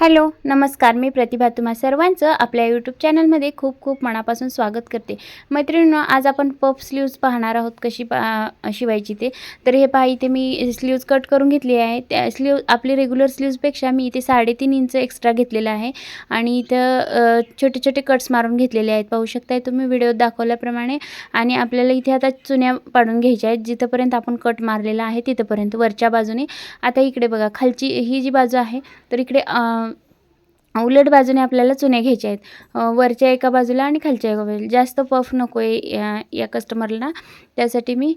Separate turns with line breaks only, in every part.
Hello नमस्कार. मी प्रतिभा तुम्हा सर्वांचं आपल्या यूट्यूब चॅनलमध्ये खूप खूप मनापासून स्वागत करते. मैत्रिणींनो आज आपण पफ स्लीव्ज पाहणार आहोत कशी पा शिवायची ते. तर हे पहा इथे मी स्लीव्ज कट करून घेतली आहे. त्या स्लीव आपली रेग्युलर स्लीव्जपेक्षा मी इथे साडेतीन इंच एक्स्ट्रा घेतलेलं आहे. आणि इथं छोटे छोटे कट्स मारून घेतलेले आहेत. पाहू शकताय तुम्ही व्हिडिओत दाखवल्याप्रमाणे. आणि आपल्याला इथे आता चुन्या पाडून घ्यायच्या आहेत. जिथंपर्यंत आपण कट मारलेला आहे तिथंपर्यंत वरच्या बाजूने. आता इकडे बघा खालची ही जी बाजू आहे तर इकडे उलट बाजूने आपल्याला चुन्या घ्यायच्या आहेत. वरच्या एका बाजूला आणि खालच्या एका बाजूला. जास्त पफ नको आहे या या कस्टमरला त्यासाठी मी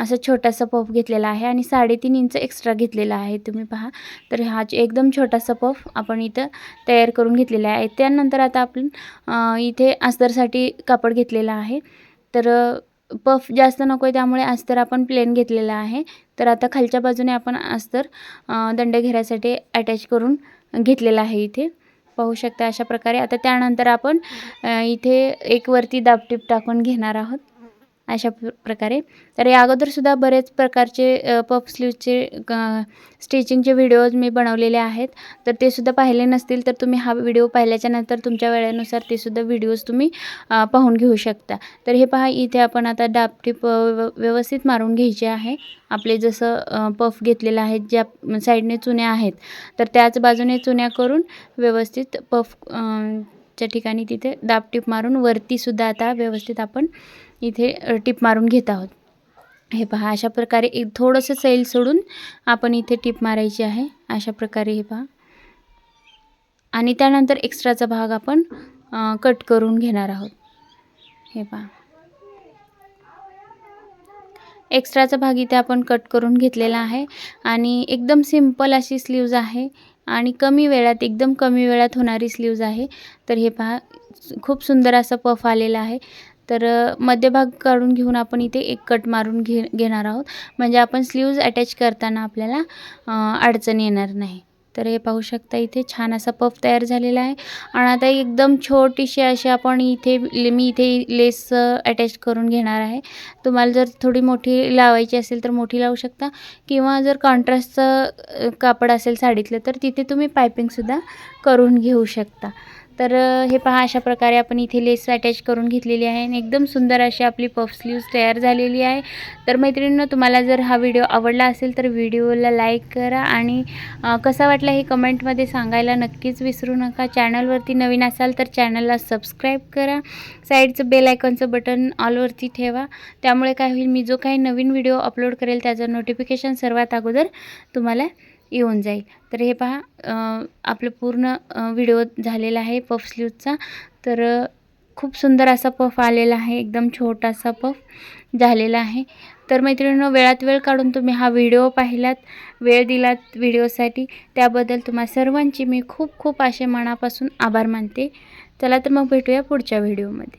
असा छोटासा पफ घेतलेला आहे आणि साडेतीन इंच एक्स्ट्रा घेतलेला आहे. तुम्ही पहा. तर हा एकदम छोटासा पफ आपण इथं तयार करून घेतलेला आहे. त्यानंतर आता आपण इथे अस्तरसाठी कापड घेतलेला आहे. तर पफ जास्त नको आहे त्यामुळे अस्तर आपण प्लेन घेतलेला आहे. तर आता खालच्या बाजूने आपण अस्तर दंड घेऱ्यासाठी अटॅच करून घेतलेला आहे इथे. पाहू शकता अशा प्रकारे. आता त्यानंतर आपण इथे एक वरती दाबटीप टाकून घेणार आहोत. अशा प्र प्रकारे. तर या अगोदरसुद्धा बरेच प्रकारचे पफ स्लीवचे स्टिचिंगचे व्हिडिओज मी बनवलेले आहेत. तर ते सुद्धा पाहिले नसतील तर तुम्ही हा व्हिडिओ पाहिल्याच्या नंतर तुमच्या वेळेनुसार ते सुद्धा व्हिडिओज तुम्ही पाहून घेऊ शकता. तर हे पहा इथे आपण आता दाबटीप टिप व्यव- व्यवस्थित मारून घ्यायचे आहे. आपले जसं पफ घेतलेलं आहे ज्या साईडने चुन्या आहेत तर त्याच बाजूने चुन्या करून व्यवस्थित पफ च्या ठिकाणी तिथे दाबटीप मारून वरतीसुद्धा आता व्यवस्थित आपण इथे टिप मारून घेत आहोत. हे पहा अशा प्रकारे एक थोडंसं सैल सोडून आपण इथे टिप मारायची आहे. अशा प्रकारे हे पहा. आणि त्यानंतर एक्स्ट्राचा भाग आपण कट करून घेणार आहोत. हे पहा. एक्स्ट्राचा भाग इथे आपण कट करून घेतलेला आहे. आणि एकदम सिंपल अशी स्लीव्ज आहे. आणि कमी वेळात एकदम कमी वेळात होणारी स्लीव्ज आहे. तर हे पहा खूप सुंदर असा पफ आलेला आहे. तर मध्यभाग काढून घेऊन आपण इथे एक कट मारून घे घेणार आहोत. म्हणजे आपण स्लीव्ज अटॅच करताना आपल्याला अडचण येणार नाही. तर हे पाहू शकता इथे छान असा पफ तयार झालेला आहे. आणि आता एकदम छोटीशी अशी आपण इथे ले- मी इथे लेस अटॅच करून घेणार आहे. तुम्हाला जर थोडी मोठी लावायची असेल तर मोठी लावू शकता. किंवा जर कॉन्ट्रास्टचं कापड असेल साडीतलं तर तिथे तुम्ही पायपिंगसुद्धा करून घेऊ शकता. तर हे पहा अशा प्रकारे आपण इथे लेस अटॅच करून घेतलेली आहे आणि एकदम सुंदर अशी आपली पफ स्लीव्ज तयार झालेली आहे. तर मैत्रिणींनो तुम्हाला जर हा व्हिडिओ आवडला असेल तर व्हिडिओला लाईक करा आणि कसा वाटला हे कमेंटमध्ये सांगायला नक्कीच विसरू नका. चॅनलवरती नवीन असाल तर चॅनलला सबस्क्राईब करा. साईडचं बेल आयकॉनचं बटन ऑलवरती ठेवा. त्यामुळे काय होईल मी जो काही नवीन व्हिडिओ अपलोड करेल त्याचं नोटिफिकेशन सर्वात अगोदर तुम्हाला येऊन जाईल. तर हे पहा आपलं पूर्ण व्हिडिओ झालेला आहे पफ स्लीवचा तर खूप सुंदर असा पफ आलेला आहे एकदम छोटासा पफ झालेला आहे. तर मैत्रिणींनो वेळात वेळ काढून तुम्ही हा व्हिडिओ पाहिलात वेळ दिलात व्हिडिओसाठी त्याबद्दल तुम्हा सर्वांची मी खूप खूप असे मनापासून आभार मानते. चला तर मग भेटूया पुढच्या व्हिडिओमध्ये.